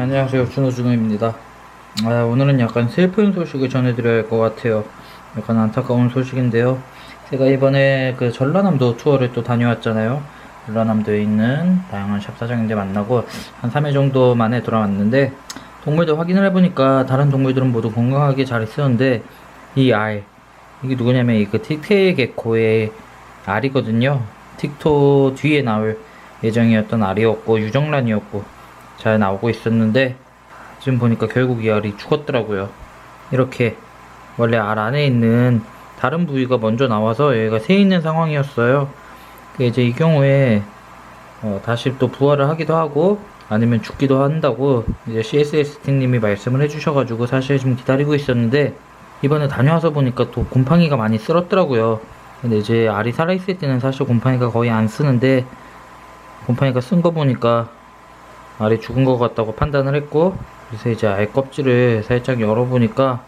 안녕하세요. 준호준호입니다. 아, 오늘은 약간 슬픈 소식을 전해드려야 할 것 같아요. 약간 안타까운 소식인데요. 제가 이번에 그 전라남도 투어를 또 다녀왔잖아요. 전라남도에 있는 다양한 샵 사장님들 만나고 한 3일 정도 만에 돌아왔는데 동물들 확인을 해보니까 다른 동물들은 모두 건강하게 잘 있었는데 이 알 이게 누구냐면 이그 틱테이 개코의 알이거든요. 틱토 뒤에 나올 예정이었던 알이었고 유정란이었고 잘 나오고 있었는데 지금 보니까 결국 이 알이 죽었더라고요. 이렇게 원래 알 안에 있는 다른 부위가 먼저 나와서 얘가 새 있는 상황이었어요. 그 이제 이 경우에 어, 다시 또 부활을 하기도 하고 아니면 죽기도 한다고 이제 CSST님이 말씀을 해주셔가지고 사실 좀 기다리고 있었는데 이번에 다녀와서 보니까 또 곰팡이가 많이 쓸었더라고요. 근데 이제 알이 살아있을 때는 사실 곰팡이가 거의 안 쓰는데 곰팡이가 쓴 거 보니까 알이 죽은 것 같다고 판단을 했고 그래서 이제 알 껍질을 살짝 열어보니까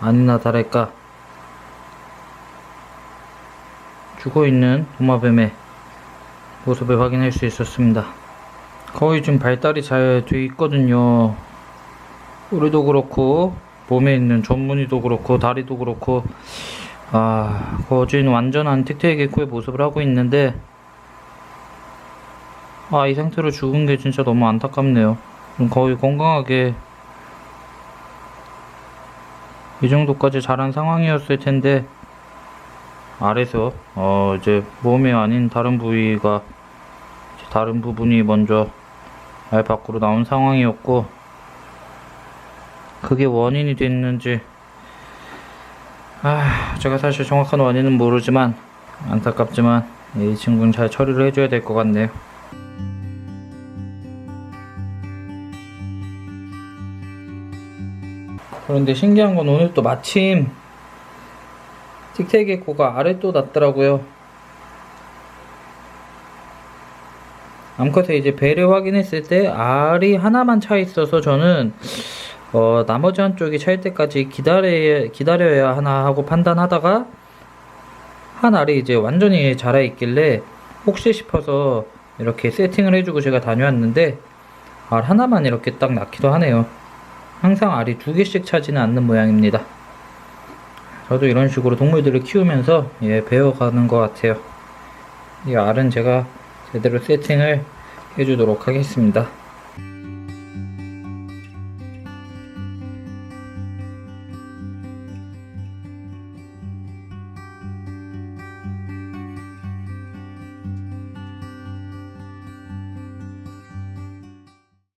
아니나 다를까 죽어있는 도마뱀의 모습을 확인할 수 있었습니다. 거의 좀 발달이 잘 돼 있거든요. 우리도 그렇고 몸에 있는 전문이도 그렇고 다리도 그렇고 아, 거진 완전한 틱테이 개코의 모습을 하고 있는데, 아, 이 상태로 죽은 게 진짜 너무 안타깝네요. 좀 거의 건강하게, 이 정도까지 자란 상황이었을 텐데, 아래서, 어, 이제 몸이 아닌 다른 부위가, 다른 부분이 먼저 알 밖으로 나온 상황이었고, 그게 원인이 됐는지, 아, 제가 사실 정확한 원인은 모르지만 안타깝지만 이 친구는 잘 처리를 해줘야 될 것 같네요. 그런데 신기한 건 오늘 또 마침 틱테이게코가 알을 또 났더라고요. 암컷에 이제 배를 확인했을 때 알이 하나만 차 있어서 저는 어, 나머지 한쪽이 찰 때까지 기다려야, 기다려야 하나 하고 판단하다가 한 알이 이제 완전히 자라 있길래 혹시 싶어서 이렇게 세팅을 해주고 제가 다녀왔는데 알 하나만 이렇게 딱 낳기도 하네요. 항상 알이 두 개씩 차지는 않는 모양입니다. 저도 이런 식으로 동물들을 키우면서 예, 배워가는 것 같아요. 이 알은 제가 제대로 세팅을 해주도록 하겠습니다.